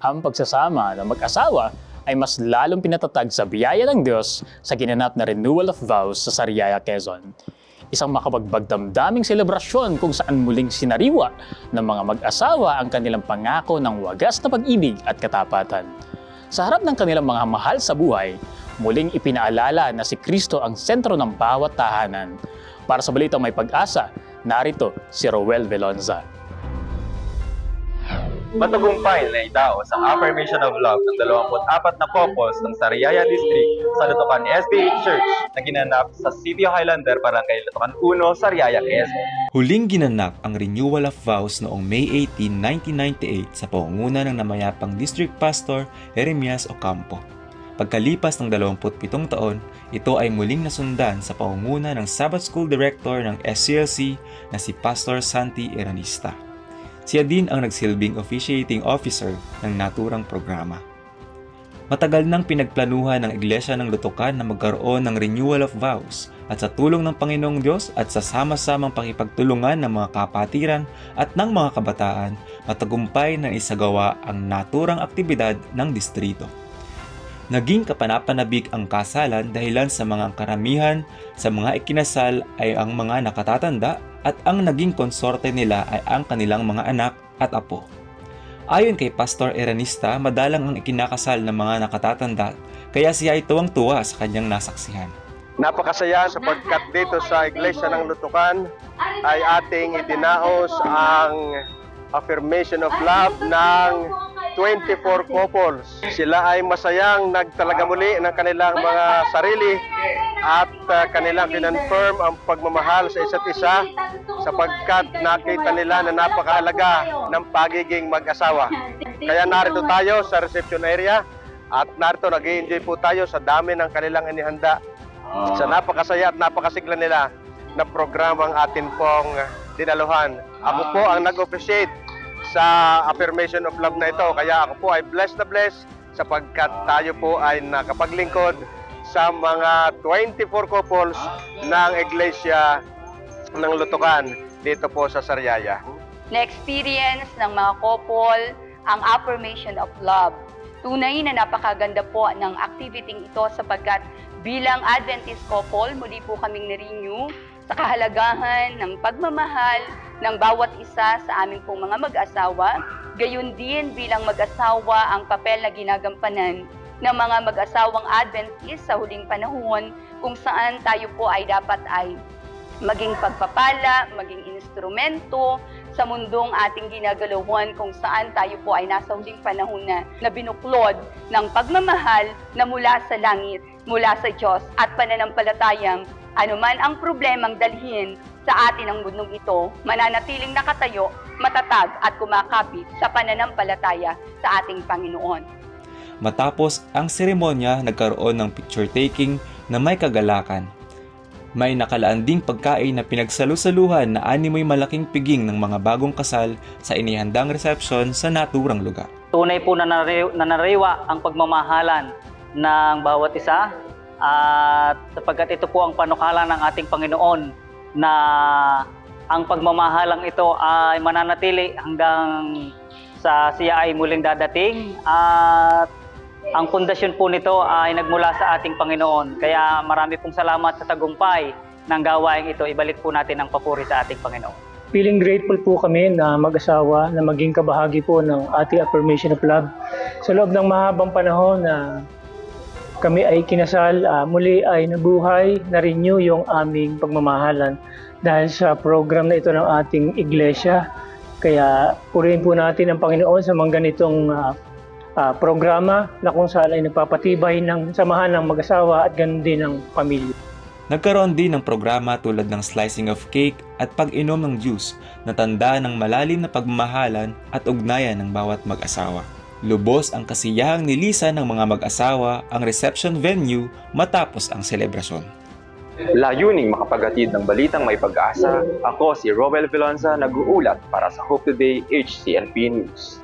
ang pagsasama ng mag-asawa ay mas lalong pinatatag sa biyaya ng Diyos sa ginanap na renewal of vows sa Sariaya, Quezon. Isang makapagbagdamdaming selebrasyon kung saan muling sinariwa ng mga mag-asawa ang kanilang pangako ng wagas na pag-ibig at katapatan. Sa harap ng kanilang mga mahal sa buhay, muling ipinaalala na si Kristo ang sentro ng bawat tahanan. Para sa balitang may pag-asa, narito si Roel Velonza. Matagumpay na idaos ang affirmation of love ng 24 na couples ng Sariaya District sa Lutukan SDA Church na ginanap sa City Highlander Barangay Lutukan 1, Sariaya, Quezon. Huling ginanap ang renewal of vows noong May 18, 1998 sa pangunguna ng namayapang District Pastor Jeremias Ocampo. Pagkalipas ng 27 taon, ito ay muling nasundan sa pangunguna ng Sabbath School Director ng SCLC na si Pastor Santi Eranista. Siya din ang nagsilbing officiating officer ng naturang programa. Matagal nang pinagplanuhan ng Iglesia ng Lutukan na magkaroon ng renewal of vows at sa tulong ng Panginoong Diyos at sa sama-samang pakipagtulungan ng mga kapatiran at ng mga kabataan, matagumpay na isagawa ang naturang aktibidad ng distrito. Naging kapanapanabik ang kasalan dahilan sa mga karamihan sa mga ikinasal ay ang mga nakatatanda at ang naging konsorte nila ay ang kanilang mga anak at apo. Ayon kay Pastor Eranista, madalang ang ikinakasal ng mga nakatatanda kaya siya ay tuwang-tuwa sa kanyang nasaksihan. Napakasaya sapagkat dito sa Iglesia ng Lutukan ay ating idinaos ang affirmation of love ng 24 couples. Sila ay masayang nagtalaga muli ng kanilang mga sarili at uh, kanilang kinonfirm ang pagmamahal sa isa't isa sapagkat nakita nila na napakahalaga ng pagiging mag-asawa. Kaya narito tayo sa reception area at narito nag enjoy po tayo sa dami ng kanilang inihanda sa napakasaya at napakasigla nila na programang atin pong dinaluhan. Ako po ang nag-officiate sa affirmation of love na ito. Kaya ako po ay blessed na blessed sapagkat tayo po ay nakapaglingkod sa mga 24 couples ng Iglesia ng Lutukan dito po sa Sariaya. na-experience ng mga couple ang affirmation of love. Tunay na napakaganda po ng activity ito sapagkat bilang Adventist couple, muli po kaming na-renew sa kahalagahan ng pagmamahal ng bawat isa sa aming pong mga mag-asawa. Gayun din bilang mag-asawa ang papel na ginagampanan ng mga mag-asawang Adventist sa huling panahon kung saan tayo po ay dapat ay maging pagpapala, maging instrumento sa mundong ating ginagalawan kung saan tayo po ay nasa huling panahon na, na binuklod ng pagmamahal na mula sa langit, mula sa Diyos at pananampalatayang anuman ang problemang dalhin sa atin ang mundong ito, mananatiling nakatayo, matatag at kumakapit sa pananampalataya sa ating Panginoon. Matapos ang seremonya, nagkaroon ng picture taking na may kagalakan. May nakalaan ding pagkain na pinagsalusaluhan na animoy malaking piging ng mga bagong kasal sa inihandang reception sa naturang lugar. Tunay po na nanari- nanariwa ang pagmamahalan ng bawat isa at sapagkat ito po ang panukala ng ating Panginoon na ang pagmamahalang ito ay mananatili hanggang sa siya ay muling dadating at ang pundasyon po nito ay nagmula sa ating Panginoon. Kaya marami pong salamat sa tagumpay ng gawaing ito. Ibalik po natin ang papuri sa ating Panginoon. Feeling grateful po kami na mag-asawa na maging kabahagi po ng ating affirmation of love. Sa loob ng mahabang panahon na kami ay kinasal, ah, muli ay nabuhay, na-renew yung aming pagmamahalan dahil sa program na ito ng ating iglesia. Kaya purihin po natin ang Panginoon sa mga ganitong ah, ah, programa na kung saan ay nagpapatibay ng samahan ng mag-asawa at ganun din ng pamilya. Nagkaroon din ng programa tulad ng slicing of cake at pag-inom ng juice na tanda ng malalim na pagmamahalan at ugnayan ng bawat mag-asawa. Lubos ang kasiyahang nilisan ng mga mag-asawa ang reception venue matapos ang selebrasyon. Layuning makapagatid ng balitang may pag-asa, ako si Roel Velonza nag-uulat para sa Hope Today HCNP News.